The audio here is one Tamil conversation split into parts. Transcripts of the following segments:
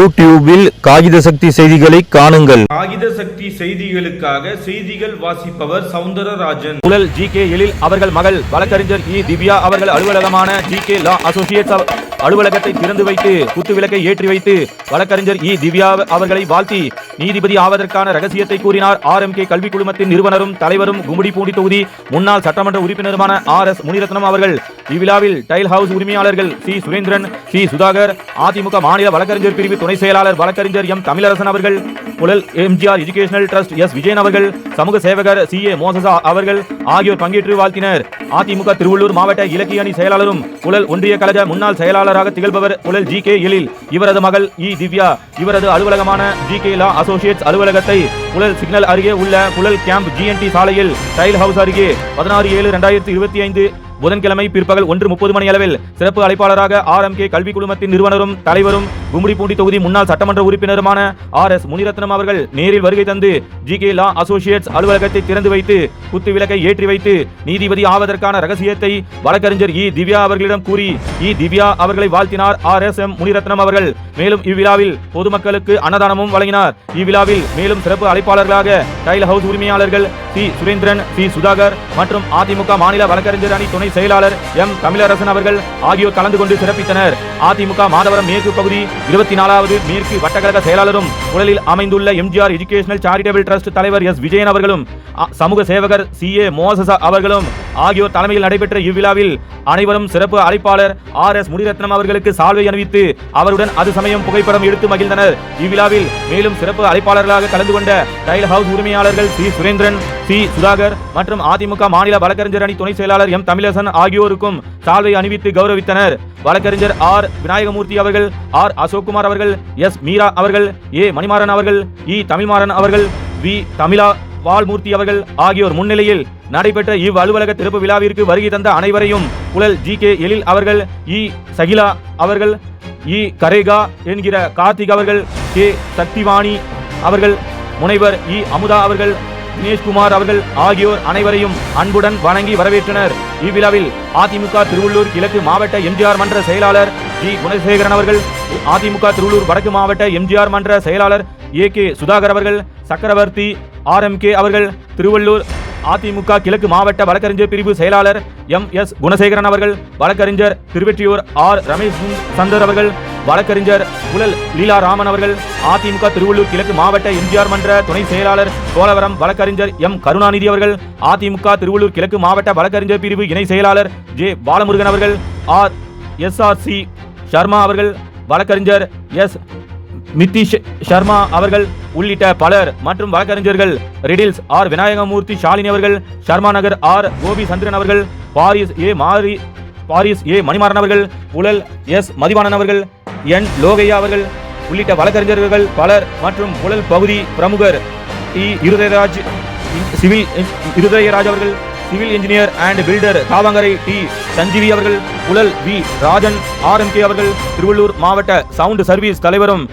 யூடியூபில் காகித சக்தி செய்திகளை காணுங்கள். காகித சக்தி செய்திகளுக்காக செய்திகள் வாசிப்பவர் சவுந்தரராஜன். புழல் ஜி கே எழில் அவர்கள் மகள் வழக்கறிஞர் இ திவ்யா அவர்கள் அலுவலகமான ஜி கே லா அசோசியேட்ஸ் அலுவலகத்தை திறந்து வைத்து குத்துவிளக்கை ஏற்றி வைத்து வழக்கறிஞர் இ. திவ்யா அவர்களை வாழ்த்தி நீதிபதி ஆவதற்கான ரகசியத்தை கூறினார். ஆர். எம். கே. கல்வி குழுமத்தின் நிறுவனரும் தலைவரும் கும்மிடிப்பூண்டி தொகுதி முன்னாள் சட்டமன்ற உறுப்பினருமான ஆர். எஸ். முனிரத்னம் அவர்கள். இவ்விழாவில் டைல் ஹவுஸ் உரிமையாளர்கள் சி. சுரேந்திரன் சி. சுதாகர் அதிமுக மாநில வழக்கறிஞர் பிரிவு துணை செயலாளர் வழக்கறிஞர் எம். தமிழரசன் அவர்கள் Puzhal MGR educational trust S Vijayan அவர்கள் சமூக சேவகர் சி ஏ மோசசா அவர்கள் ஆகியோர் பங்கேற்று வாழ்த்தினர். அதிமுக திருவள்ளூர் மாவட்ட இலக்கிய அணி செயலாளரும் புழல் ஒன்றிய கழக முன்னாள் செயலாளராக திகழ்பவர் புழல் ஜி. கே. எழில். இவரது மகள் இ. திவ்யா. இவரது அலுவலகமான ஜி. கே. லா அசோசியேட்ஸ் அலுவலகத்தை புழல் சிக்னல் அருகே உள்ள புழல் கேம்ப் ஜிஎன்டி சாலையில் டைல் ஹவுஸ் அருகே பதினாறு ஏழு ரெண்டாயிரத்தி இருபத்தி ஐந்து புதன்கிழமை பிற்பகல் ஒன்று முப்பது மணி அளவில் சிறப்பு அழைப்பாளராக ஆர் எம் கே கல்வி குழுமத்தின் நிறுவனரும் தலைவரும் கும்மிடிப்பூண்டி தொகுதி முன்னாள் சட்டமன்ற உறுப்பினருமான ஆர் எஸ் முனிரத்னம் அவர்கள் நேரில் வருகை தந்து ஜி கே லா அசோசியேட்ஸ் அலுவலகத்தை திறந்து வைத்து குத்து விளக்கை ஏற்றி வைத்து நீதிபதி ஆவதற்கான ரகசியத்தை வழக்கறிஞர் இ திவ்யா அவர்களிடம் கூறி இ திவ்யா அவர்களை வாழ்த்தினார் ஆர் எஸ் எம் முனிரத்னம் அவர்கள். மேலும் இவ்விழாவில் பொதுமக்களுக்கு அன்னதானமும் வழங்கினார். இவ்விழாவில் மேலும் சிறப்பு அழைப்பாளர்களாக டைல் ஹவுஸ் உரிமையாளர்கள் சி சுரேந்திரன் சி சுதாகர் மற்றும் அதிமுக மாநில வழக்கறிஞர் அணி துணை செயலாளர் எம். தமிழரசன் அவர்கள் ஆகியோர் கலந்து கொண்டு சிறப்பித்தனர். அதிமுக மாதவரம் மேற்கு பகுதி இருபத்தி நாலாவது மேற்கு வட்டக்கழக செயலாளரும் உடலில் அமைந்துள்ள எம்ஜிஆர் எஜுகேஷனல் சாரிட்டபிள் ட்ரஸ்ட் தலைவர் எஸ். விஜயன் அவர்களும் சமூக சேவகர் சி. ஏ. மோசஸ் அவர்களும் ஆகியோர் தலைமையில் நடைபெற்ற இவ்விழாவில் அனைவரும் சிறப்பு அழைப்பாளர் ஆர். எஸ். முனிரத்னம் அவர்களுக்கு சால்வை அணிவித்து அவருடன் அது சமயம் புகைப்படம் எடுத்து மகிழ்ந்தனர். இவ்விழாவில் மேலும் சிறப்பு அழைப்பாளர்களாக கலந்து கொண்ட டைல் ஹவுஸ் உரிமையாளர்கள் சி. சுரேந்திரன் சி சுதாகர் மற்றும் அதிமுக மாநில வழக்கறிஞர் அணி துணை செயலாளர் எம். தமிழரசன் ஆகியோருக்கும் சால்வை அணிவித்து கௌரவித்தனர். வழக்கறிஞர் ஆர். விநாயகமூர்த்தி அவர்கள் ஆர். அசோக்குமார் அவர்கள் எஸ். மீரா அவர்கள் ஏ. மணிமாறன் அவர்கள் இ. தமிழ்மாறன் அவர்கள் வி. தமிழா வால்மூர்த்தி அவர்கள் ஆகியோர் முன்னிலையில் நடைபெற்ற இவ் அலுவலக திறப்பு விழாவிற்கு வருகை தந்த அனைவரையும் புழல் ஜி. கே. எழில் அவர்கள் இ. சகிலா அவர்கள் இ. கரேகா என்கிற கார்த்திக் அவர்கள் கே. சக்திவாணி அவர்கள் முனைவர் இ. அமுதா அவர்கள் தினேஷ்குமார் அவர்கள் ஆகியோர் அனைவரையும் அன்புடன் வணங்கி வரவேற்றனர். இவ்விழாவில் அதிமுக திருவள்ளூர் கிழக்கு மாவட்ட எம்ஜிஆர் மன்ற செயலாளர் ஜி. குணசேகரன் அவர்கள் அதிமுக திருவள்ளூர் வடக்கு மாவட்ட எம்ஜிஆர் மன்ற செயலாளர் ஏ. கே. சுதாகர் அவர்கள் சக்கரவர்த்தி ஆர். எம். கே. அவர்கள் திருவள்ளூர் அதிமுக கிழக்கு மாவட்ட வழக்கறிஞர் பிரிவு செயலாளர் எம் எஸ் குணசேகரன் அவர்கள் வழக்கறிஞர் திருவெற்றியூர் ஆர் ரமேஷ் சந்தர் அவர்கள் வழக்கறிஞர் புலல் லீலா ராமன் அவர்கள் அதிமுக திருவள்ளூர் கிழக்கு மாவட்ட எம்ஜிஆர் மன்ற துணை செயலாளர் சோழவரம் வழக்கறிஞர் எம் கருணாநிதி அவர்கள் அதிமுக திருவள்ளூர் கிழக்கு மாவட்ட வழக்கறிஞர் பிரிவு இணை செயலாளர் ஜே பாலமுருகன் அவர்கள் R S R C Sharma அவர்கள் வழக்கறிஞர் எஸ் நிதிஷ் சர்மா அவர்கள் உள்ளிட்ட பலர் மற்றும் வழக்கறிஞர்கள் ரிடில்ஸ் ஆர். விநாயகமூர்த்தி ஷாலினி அவர்கள் சர்மா நகர் ஆர். கோபி சந்திரன் அவர்கள் பாரிஸ் ஏ. மாரி பாரிஸ் ஏ. மணிமாறன் அவர்கள் புழல் எஸ். மதிவாணன் அவர்கள் என். லோகையா அவர்கள் உள்ளிட்ட வழக்கறிஞர்கள் பலர் மற்றும் புழல் பகுதி பிரமுகர் டி. இருதயராஜ் சிவில் இருதயராஜ் அவர்கள் civil engineer and builder Kavangarai T. Sanjeevi அவர்கள் Puzhal V. Rajan R. M. K. அவர்கள் திருவள்ளூர் மாவட்ட சவுண்ட் சர்வீஸ் தலைவரும்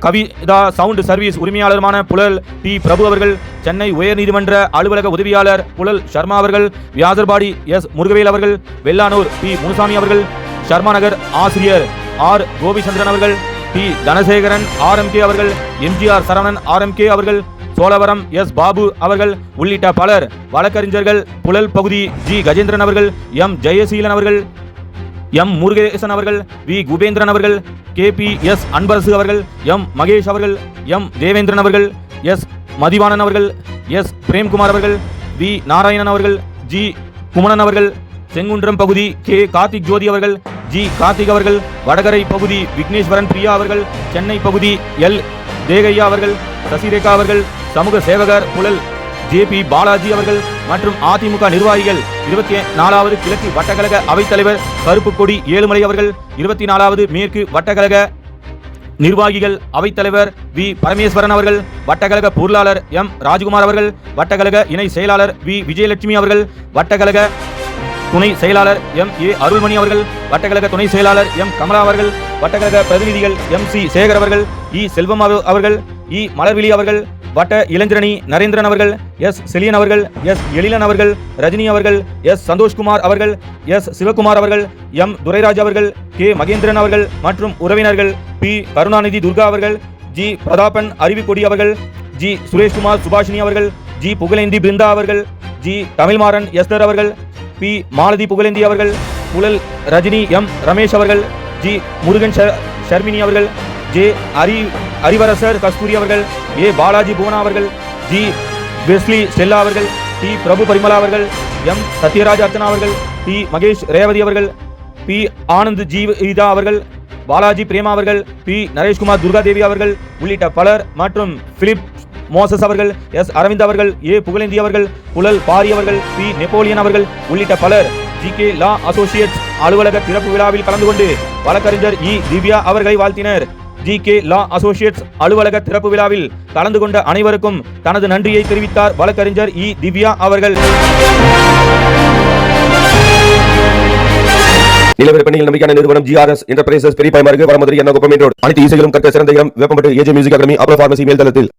கவிதா சவுண்ட் சர்வீஸ் உரிமையாளருமான புழல் டி பிரபு அவர்கள் சென்னை உயர்நீதிமன்ற அலுவலக உதவியாளர் புலல் சர்மா அவர்கள் வியாசர்பாடி எஸ் முருகவேல் அவர்கள் வெள்ளானூர் பி முனுசாமி அவர்கள் சர்மா நகர் ஆசிரியர் ஆர் கோபிச்சந்திரன் அவர்கள் பி தனசேகரன் ஆர்எம்கே அவர்கள் எம்ஜிஆர் சரவணன் ஆர்எம்கே அவர்கள் சோழவரம் எஸ் பாபு அவர்கள் உள்ளிட்ட பலர் வழக்கறிஞர்கள் புழல் பகுதி ஜி கஜேந்திரன் அவர்கள் எம் ஜெயசீலன் அவர்கள் எம் முருகேசன் அவர்கள் வி. குபேந்திரன் அவர்கள் கே. பி. எஸ். அன்பரசு அவர்கள் எம். மகேஷ் அவர்கள் எம். தேவேந்திரன் அவர்கள் எஸ். மதிவாணன் அவர்கள் எஸ். பிரேம்குமார் அவர்கள் வி. நாராயணன் அவர்கள் ஜி. குமணன் அவர்கள் செங்குன்றம் பகுதி கே. கார்த்திக் ஜோதி அவர்கள் ஜி. கார்த்திக் அவர்கள் வடகரை பகுதி விக்னேஸ்வரன் பிரியா அவர்கள் சென்னை பகுதி எல். தேகையா அவர்கள் சசிரேகா அவர்கள் சமூக சேவகர் புழல் ஜேபி பாலாஜி அவர்கள் மற்றும் அதிமுக நிர்வாகிகள் இருபத்தி நாலாவது கிழக்கு வட்டக்கழக அவைத்தலைவர் கருப்பு கொடி ஏழுமலை அவர்கள் இருபத்தி நாலாவது மேற்கு வட்டக்கழக நிர்வாகிகள் அவைத்தலைவர் வி. பரமேஸ்வரன் அவர்கள் வட்டக்கழக பொருளாளர் எம். ராஜ்குமார் அவர்கள் வட்டக்கழக இணை செயலாளர் வி. விஜயலட்சுமி அவர்கள் வட்டக்கழக துணை செயலாளர் எம். ஏ. அருள்மணி அவர்கள் வட்டக்கழக துணை செயலாளர் எம். கமலா அவர்கள் வட்டக்கழக பிரதிநிதிகள் எம். சி. சேகர் அவர்கள் இ. செல்வம் அவர்கள் இ. மலர்விழி அவர்கள் வட்ட இளைஞரணி நரேந்திரன் அவர்கள் எஸ். செலியன் அவர்கள் எஸ். எழிலன் அவர்கள் ரஜினி அவர்கள் எஸ். சந்தோஷ்குமார் அவர்கள் எஸ். சிவகுமார் அவர்கள் எம். துரைராஜ் அவர்கள் கே. மகேந்திரன் அவர்கள் மற்றும் உறவினர்கள் பி. கருணாநிதி துர்கா அவர்கள் ஜி. பிரதாபன் அறிவிக்கொடி அவர்கள் ஜி. சுரேஷ்குமார் சுபாஷினி அவர்கள் ஜி. புகழேந்தி பிருந்தா அவர்கள் ஜி. தமிழ்மாறன் எஸ்தர் அவர்கள் பி. மாலதி புகழேந்தி அவர்கள் புழல் ரஜினி எம். ரமேஷ் அவர்கள் ஜி. முருகன் ஷ- ஷர்மினி அவர்கள் ஜே. அரி அறிவரசர் கஸ்தூரி அவர்கள் ஏ. பாலாஜி புவனா அவர்கள் ஜி. வெஸ்லி ஸ்டெல்லா அவர்கள் டி. பிரபு பரிமலா அவர்கள் எம். சத்யராஜ் அர்ச்சனா அவர்கள் டி. மகேஷ் ரேவதி அவர்கள் பி. ஆனந்த் ஜீவிதா அவர்கள் பாலாஜி பிரேமா அவர்கள் பி. நரேஷ்குமார் துர்காதேவி அவர்கள் உள்ளிட்ட பலர் மற்றும் பிலிப் மோசஸ் அவர்கள் எஸ். அரவிந்த் அவர்கள் ஏ. புகழேந்தி அவர்கள் புலல் பாரி அவர்கள் பி. நெப்போலியன் அவர்கள் உள்ளிட்ட பலர் ஜி. கே. லா அசோசியேட்ஸ் அலுவலக திறப்பு விழாவில் கலந்து கொண்டு வழக்கறிஞர் இ. திவ்யா அவர்களை வாழ்த்தினர். ஜி கே லா அசோசியேட்ஸ் அலுவலக திறப்பு விழாவில் கலந்து கொண்ட அனைவருக்கும் தனது நன்றியை தெரிவித்தார் வழக்கறிஞர் இ திவ்யா அவர்கள். நிலவரி பணியில் நம்பிக்கையான நிறுவனம் ஜிஆர்எஸ் என்டர்பிரைசஸ் பெரிய பயமாருக்கு வடமதுரை என்ன குப்பம் ரோடு. அனைத்து இசைகளும் கற்க சிறந்த இடம் வேப்பம்பட்டு ஏஜே மியூசிக் அகாடமி அப்ரோ பார்மசி மேல்தளத்தில்.